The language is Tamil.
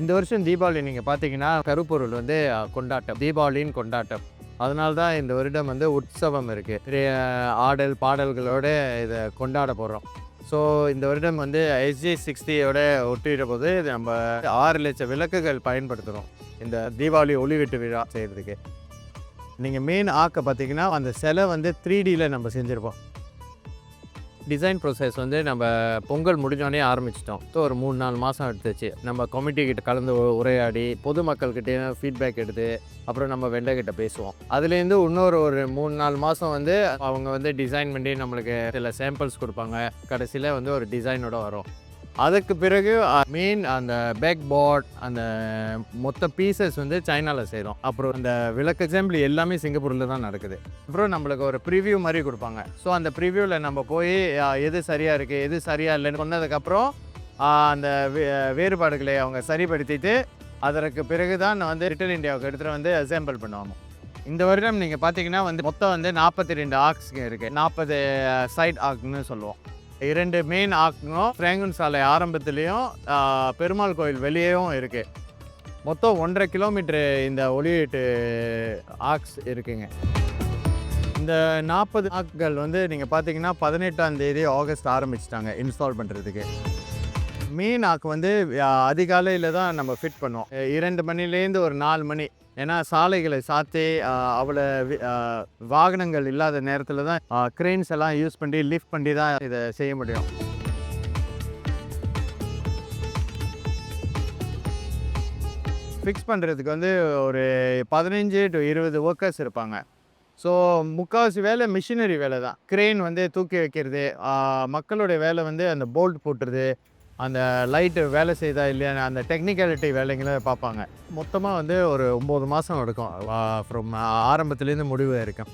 இந்த வருஷம் தீபாவளி நீங்கள் பார்த்தீங்கன்னா கருப்பொருள் வந்து கொண்டாட்டம். தீபாவளின்னு கொண்டாட்டம். அதனால தான் இந்த வருடம் வந்து உற்சவம் இருக்குது ஆடல் பாடல்களோட இதை கொண்டாட போகிறோம் ஸோ இந்த வருடம் வந்து எஸ்ஜி சிக்ஸ்டியோட ஒட்டிட போது நம்ம ஆறு லட்சம் விளக்குகள் பயன்படுத்துகிறோம் இந்த தீபாவளி ஒளிவீட்டு விழா செய்கிறதுக்கு நீங்கள் மெயின் ஆக்க பார்த்தீங்கன்னா அந்த சிலை வந்து த்ரீ டியில் நம்ம செஞ்சுருப்போம். டிசைன் ப்ரொசஸ் வந்து நம்ம பொங்கல் முடிஞ்சோடனே ஆரம்பிச்சிட்டோம். ஸோ ஒரு மூணு நாலு மாதம் எடுத்துச்சு. நம்ம கமிட்டி கிட்ட கலந்து உரையாடி பொதுமக்கள்கிட்டயும் ஃபீட்பேக் எடுத்து அப்புறம் நம்ம வெண்டைக்கிட்ட பேசுவோம். அதுலேருந்து இன்னொரு ஒரு மூணு நாலு மாதம் வந்து அவங்க வந்து டிசைன் பண்ணி நம்மளுக்கு சில சாம்பிள்ஸ் கொடுப்பாங்க. கடைசியில் வந்து ஒரு டிசைனோட வரும். அதுக்கு பிறகு மீன் அந்த பேக் போர்ட் அந்த மொத்த பீசஸ் வந்து சைனாவில் செய்கிறோம் அப்புறம் அந்த விளக்கு அசம்பிளி எல்லாமே சிங்கப்பூரில் தான் நடக்குது. அப்புறம் நம்மளுக்கு ஒரு ப்ரிவியூ மாதிரி கொடுப்பாங்க. ஸோ அந்த ப்ரிவியூவில் நம்ம போய் எது சரியாக இருக்குது எது சரியாக இல்லைன்னு சொன்னதுக்கப்புறம் அந்த வே- வேறுபாடுகளை அவங்க சரிப்படுத்திட்டு அதற்கு பிறகு தான் நான் வந்து ரிட்டர்ன் இந்தியாவுக்கு எடுத்துகிட்டு வந்து அசம்பிள் பண்ணுவாங்க. இந்த வருடம் நீங்கள் பார்த்தீங்கன்னா வந்து மொத்தம் வந்து நாற்பத்தி ரெண்டு ஆக்ஸ்ங்க இருக்குது நாற்பது சைட் ஆக்னு சொல்லுவோம். இரண்டு மெயின் ஆக்னும் ஃப்ரேங்கன் சாலை ஆரம்பத்துலேயும் பெருமாள் கோயில் வெளியேவும் இருக்குது மொத்தம் ஒன்றரை கிலோமீட்டர் இந்த ஒளியீட்டு ஆக்ஸ் இருக்குங்க. இந்த நாற்பது ஆக்கள் வந்து நீங்கள் பார்த்தீங்கன்னா பதினெட்டாம் தேதி ஆகஸ்ட் ஆரம்பிச்சிட்டாங்க இன்ஸ்டால் பண்ணுறதுக்கு மீனாக்கு ஆக்கு வந்து அதிகாலையில் தான் நம்ம ஃபிட் பண்ணுவோம். இரண்டு மணிலேருந்து ஒரு நாலு மணி. ஏன்னா சாலைகளை சாத்தி அவ்வளோ வாகனங்கள் இல்லாத நேரத்தில் தான் க்ரெயின்ஸ் எல்லாம் யூஸ் பண்ணி லிஃப்ட் பண்ணி தான் இதை செய்ய முடியும். ஃபிக்ஸ் பண்ணுறதுக்கு வந்து ஒரு பதினஞ்சு டு இருபது ஒர்க்கர்ஸ் இருப்பாங்க. ஸோ முக்கால்வாசி வேலை மிஷினரி வேலை தான். க்ரெயின் வந்து தூக்கி வைக்கிறது மக்களுடைய வேலை வந்து அந்த போல்ட் போட்டுறது அந்த லைட்டு வேலை செய்தா இல்லையா அந்த டெக்னிக்காலிட்டி வேலைங்களை பார்ப்பாங்க. மொத்தமாக வந்து ஒரு ஒம்பது மாதம் எடுக்கும். ஃப்ரம் ஆரம்பத்துலேருந்து முடிவு இருக்கும்